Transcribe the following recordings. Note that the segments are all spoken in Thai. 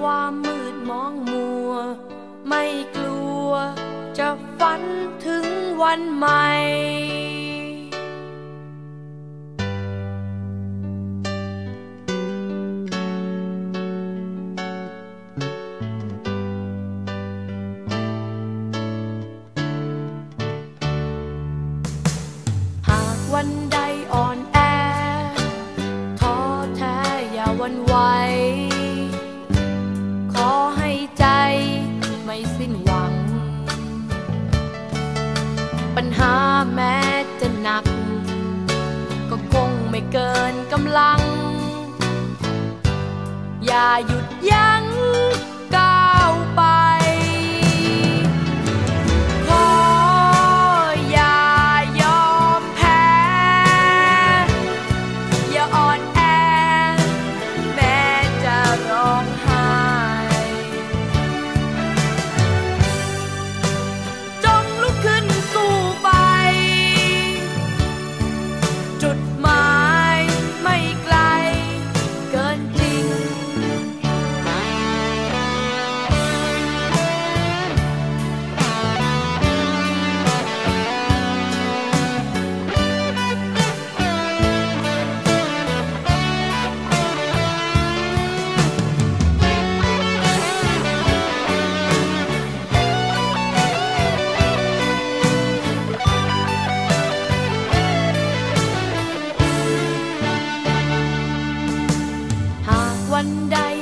ความมืดมองมัว ไม่กลัว จะฝันถึงวันใหม่หากวันใด อย่าหยุดยั้ง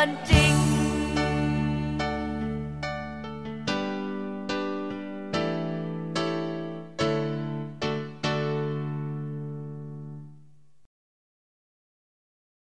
one day.